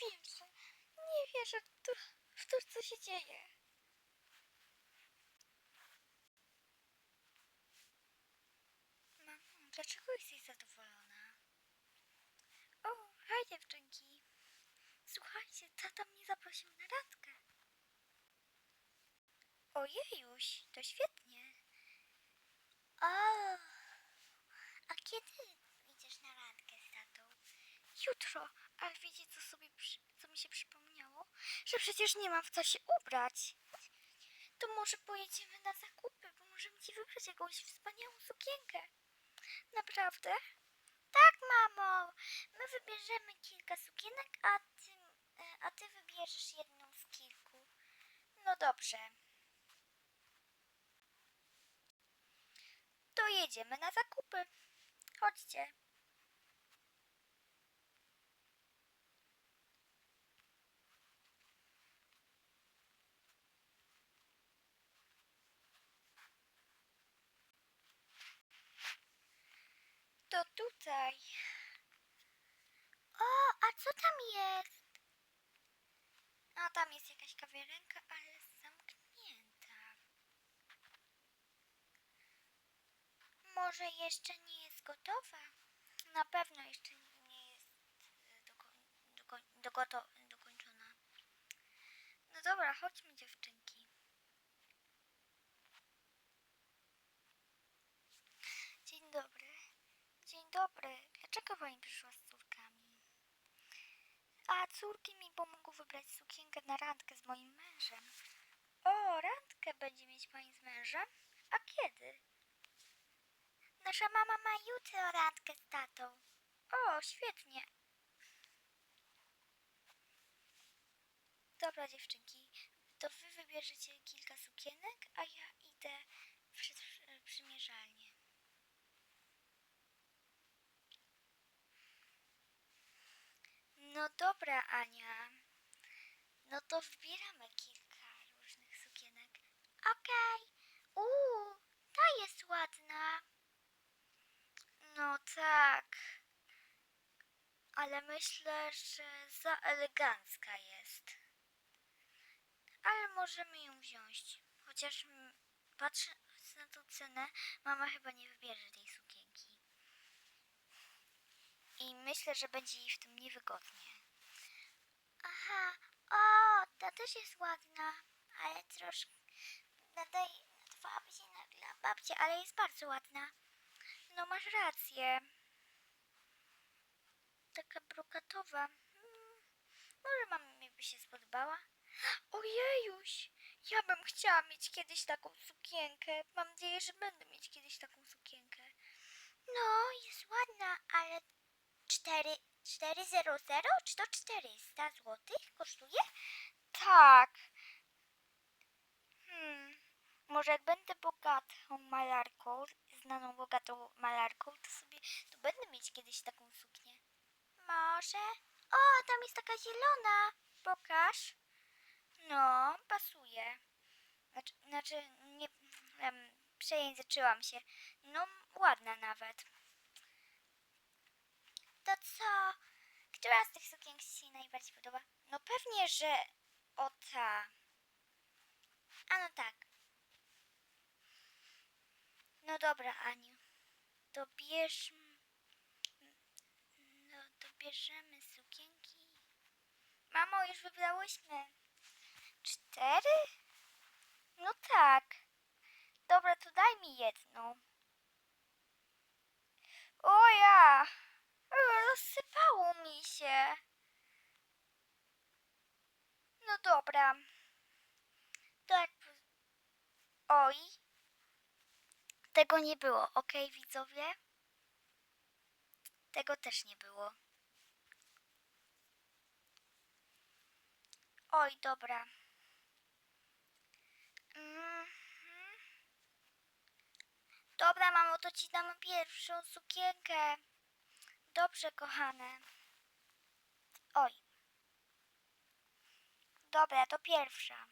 Wierzę. Nie wierzę w to, w to co się dzieje. Mamo, dlaczego jesteś zadowolona? O, hej dziewczynki. Słuchajcie, tata mnie zaprosił na randkę. Ojejuś, to świetnie. O, a kiedy idziesz na randkę z tatą? Jutro, ale wiecie co sobie, co mi się przypomniało? Że przecież nie mam w co się ubrać. To może pojedziemy na zakupy, bo możemy ci wybrać jakąś wspaniałą sukienkę. Naprawdę? Tak, mamo. My wybierzemy kilka sukienek, a ty, e, a ty wybierzesz jedną z kilku. No dobrze. To jedziemy na zakupy. Chodźcie. Tutaj. O, a co tam jest? A tam jest jakaś kawiarenka, ale zamknięta. Może jeszcze nie jest gotowa? Na pewno jeszcze nie jest e, doko- doko- dogoto- dokończona. No dobra, chodźmy dziewczynki. Dzień dobry. Dzień dobry. Dlaczego pani przyszła z córkami? A córki mi pomogą wybrać sukienkę na randkę z moim mężem. O, randkę będzie mieć pani z mężem? A kiedy? Nasza mama ma jutro randkę z tatą. O, świetnie. Dobra, dziewczynki, to wy wybierzecie kilka sukienek, a ja idę przy- przymierzalnię. No dobra, Ania. No to wybieramy kilka różnych sukienek. Okej. Uuu, ta jest ładna. No tak. Ale myślę, że za elegancka jest. Ale możemy ją wziąć. Chociaż patrząc na tą cenę, mama chyba nie wybierze tej sukienki. I myślę, że będzie jej w tym niewygodnie. Aha, o, ta też jest ładna, ale troszkę nadaje, nadawała się na dla babci, ale jest bardzo ładna. No masz rację. Taka brokatowa. Hmm, może mamie by się spodobała. Ojejuś, ja bym chciała mieć kiedyś taką sukienkę. Mam nadzieję, że będę mieć kiedyś taką sukienkę. No, jest ładna, ale 4, 400 czy to 400 zł kosztuje? Tak. Hmm, może jak będę bogatą malarką, znaną bogatą malarką, to sobie to będę mieć kiedyś taką suknię. Może? O, tam jest taka zielona. Pokaż. No, pasuje. Znaczy, znaczy nie, em, przejęzyczyłam się. No, ładna nawet. To co? Która z tych sukienek się najbardziej podoba? No pewnie, że o ta. A no tak. No dobra, Aniu. To bierz... No, to bierzemy sukienki. Mamo, już wybrałyśmy. Cztery? No tak. Dobra, to daj mi jedną. O ja! E, Rozsypało mi się. No dobra. To jak... Oj. Tego nie było, ok, widzowie? Tego też nie było. Oj, dobra. Mhm. Dobra, mamo, to ci dam pierwszą sukienkę. Dobrze, kochane. Oj. Dobra, to pierwsza.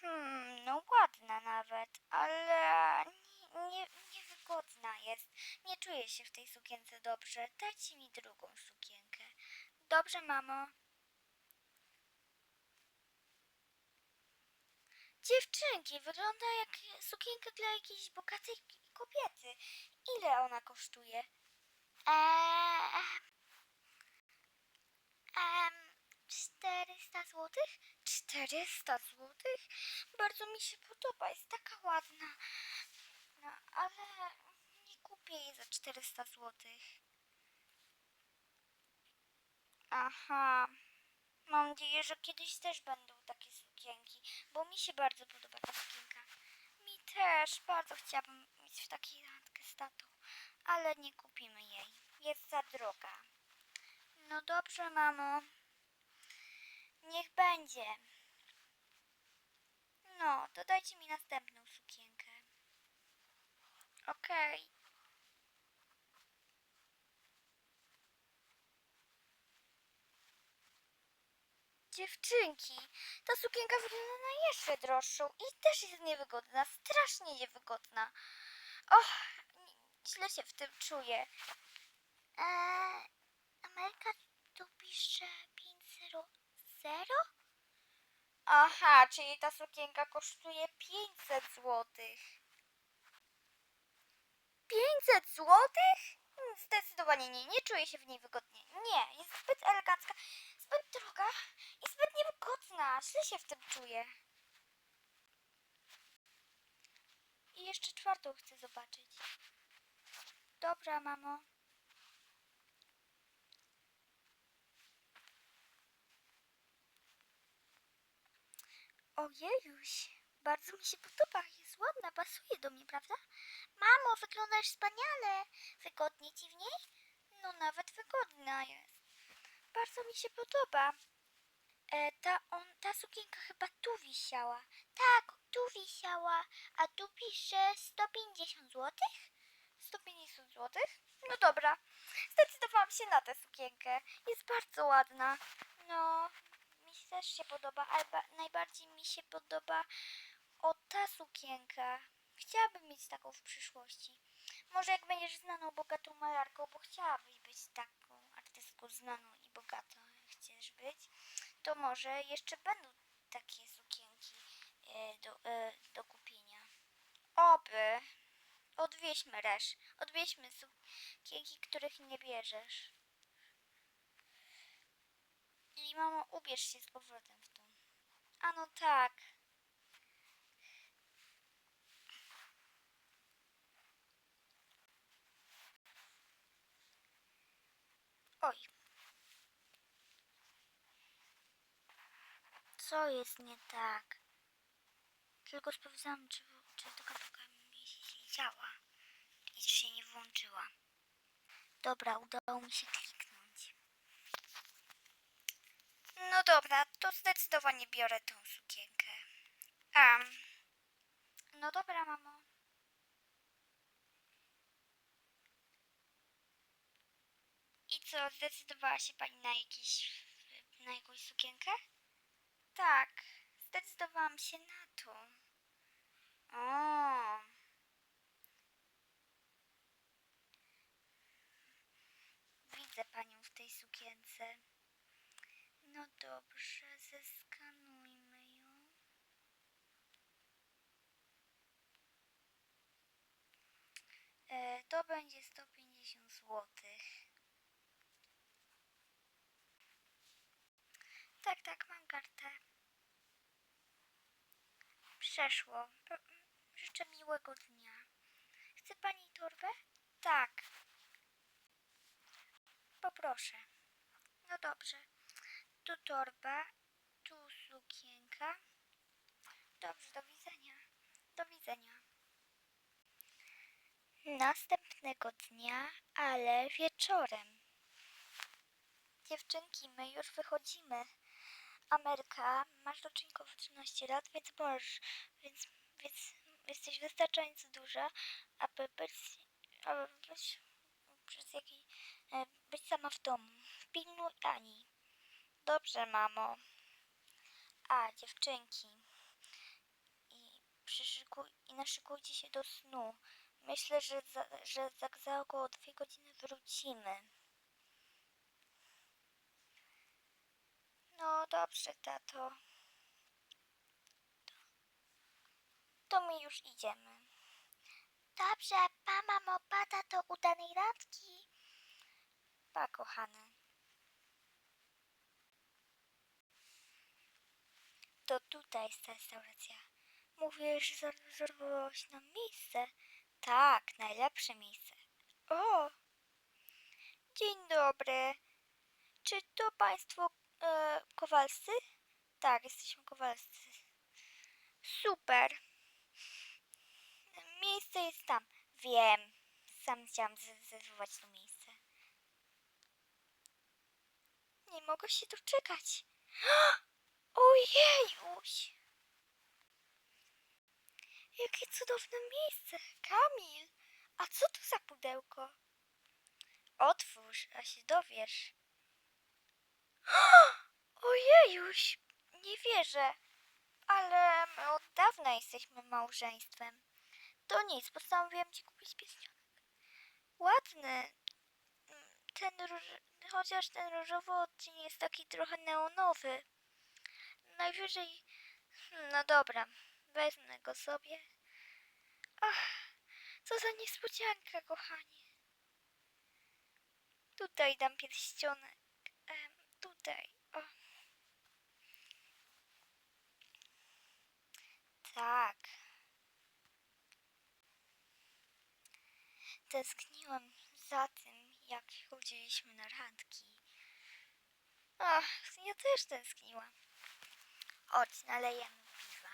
Hmm, no ładna nawet, ale nie, nie, niewygodna jest. Nie czuję się w tej sukience dobrze. Dajcie mi drugą sukienkę. Dobrze, mamo. Dziewczynki, wygląda jak sukienka dla jakiejś bogatej kobiety. Ile ona kosztuje? Eee, em, 400 zł? 400 zł? Bardzo mi się podoba, jest taka ładna. No, ale nie kupię jej za 400 zł. Aha. Mam nadzieję, że kiedyś też będą takie sukienki, bo mi się bardzo podoba ta sukienka. Mi też, bardzo chciałabym mieć w takiej randkę z tatą, ale nie kupimy jej. Jest za droga. No dobrze, mamo. Niech będzie. No, to dajcie mi następną sukienkę. Okej. Dziewczynki, ta sukienka wygląda na jeszcze droższą i też jest niewygodna, strasznie niewygodna. Och, źle się w tym czuję. Eee, Ameryka tu pisze 500? Aha, czyli ta sukienka kosztuje 500 złotych. 500 złotych? Zdecydowanie nie, nie czuję się w niej wygodnie. Nie, jest zbyt elegancka, zbyt droga i zbyt niewygodna. Źle się w tym czuję. I jeszcze czwartą chcę zobaczyć. Dobra, mamo. Ojejuś, bardzo mi się podoba, jest ładna, pasuje do mnie, prawda? Mamo, wyglądasz wspaniale. Wygodnie ci w niej? No nawet wygodna jest. Bardzo mi się podoba. E, ta, on, ta sukienka chyba tu wisiała. Tak, tu wisiała. A tu pisze 150 zł? 150 zł? No dobra, zdecydowałam się na tę sukienkę. Jest bardzo ładna. No, mi się też się podoba, ale ba- najbardziej mi się podoba o ta sukienka. Chciałabym mieć taką w przyszłości. Może jak będziesz znaną, bogatą malarką, bo chciałabyś być taką artystką znaną i bogatą, chcesz być, to może jeszcze będą takie sukienki do, e, do kupienia. Oby. Odwieźmy resz. Odwieźmy sukienki, których nie bierzesz. I mamo, ubierz się z powrotem w tą. A no tak. Oj. Co jest nie tak? Tylko sprawdzam, czy, czy ta kapuka mi się działa i czy się nie włączyła. Dobra, udało mi się kliknąć. No dobra, to zdecydowanie biorę tą sukienkę. A. No dobra, mamo. I co, zdecydowała się pani na jakiś, na jakąś sukienkę? Tak, zdecydowałam się na to. Widzę panią w tej sukience. No dobrze, zeskanujmy ją. E, to będzie 150 złotych. Tak, tak, mam kartę. Przeszło. Życzę miłego dnia. Chce pani torbę? Tak. Poproszę. No dobrze. Tu torba, tu sukienka. Dobrze, do widzenia. Do widzenia. Następnego dnia, ale wieczorem. Dziewczynki, my już wychodzimy. Ameryka, masz roczynkowo 13 lat, więc możesz, więc, więc jesteś wystarczająco duża, aby być, aby być przez e, być sama w domu. Pilnuj Ani. Dobrze, mamo. A, dziewczynki. I, przyszykuj, I naszykujcie się do snu, Myślę, że za, że za, za około dwie godziny wrócimy. No dobrze, tato. To my już idziemy. Dobrze, pa mamo, pa tato, udanej randki. Pa, kochany. To tutaj jest ta restauracja. Mówisz, że zarezerwowałaś nam miejsce? Tak, najlepsze miejsce. O! Dzień dobry. Czy to państwo e, Kowalscy? Tak, jesteśmy Kowalscy. Super. Miejsce jest tam. Wiem. Sam chciałam zarezerwować to miejsce. Nie mogę się doczekać. Ojejuś! Jakie cudowne miejsce! Kamil! A co to za pudełko? Otwórz, a się dowiesz. Ojejuś! Nie wierzę. Ale my od dawna jesteśmy małżeństwem. To nic, postanowiłam ci kupić pierścionek. Ładny. Mm, Ten róż... Chociaż ten różowy odcień jest taki trochę neonowy. Najwyżej... Hmm, No dobra, wezmę go sobie. Ach, co za niespodzianka, kochanie. Tutaj dam pierścionek. Tutaj. O. Tak. Tęskniłam za tym, jak chodziliśmy na randki. Ach, ja też tęskniłam. Chodź, nalejemy piwa.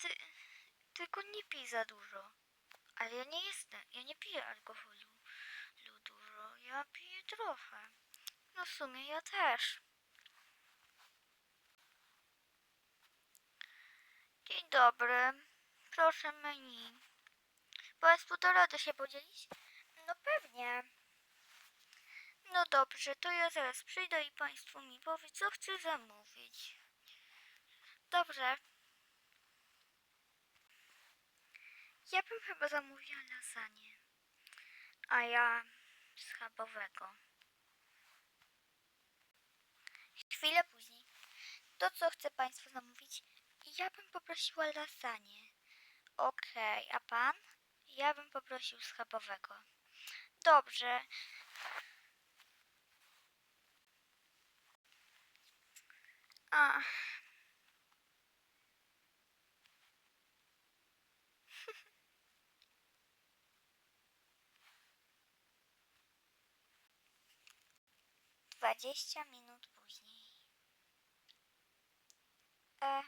Ty, tylko nie pij za dużo. Ale ja nie jestem, ja nie piję alkoholu lu- dużo. Ja piję trochę. No w sumie ja też. Dzień dobry. Proszę menu. Da radę się podzielić? No pewnie. No dobrze, to ja zaraz przyjdę i Państwo mi powie, co chcę zamówić. Dobrze. Ja bym chyba zamówiła lasagne. A ja schabowego. Chwilę później. To, co chce Państwo zamówić? Ja bym poprosiła lasagne. Okej, a Pan? Ja bym poprosił schabowego. Dobrze. A. Dwadzieścia minut później. E,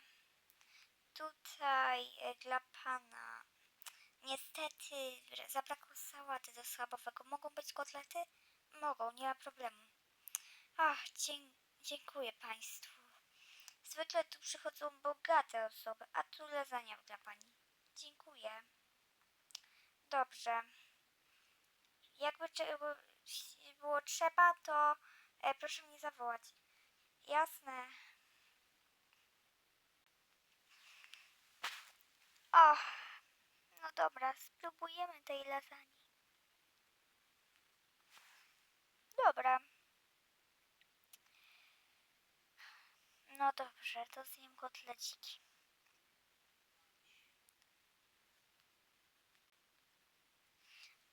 tutaj e, dla pana. Niestety zabrakło sałaty do schabowego. Mogą być kotlety? Mogą, nie ma problemu. Ach, dzie- dziękuję państwu. Zwykle tu przychodzą bogate osoby, a tu lasagna dla pani. Dziękuję. Dobrze. Jakby było trzeba, to e, proszę mnie zawołać. Jasne. Och, no dobra, spróbujemy tej lasagne. Dobra. No dobrze, to zjem kotleciki.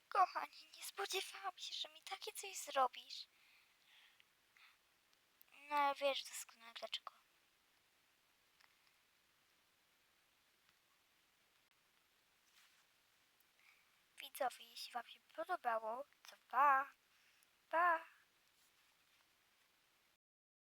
Kochanie, nie spodziewałam się, że mi takie coś zrobisz. No ale wiesz doskonale dlaczego. Widzowie, jeśli wam się podobało, to pa, pa.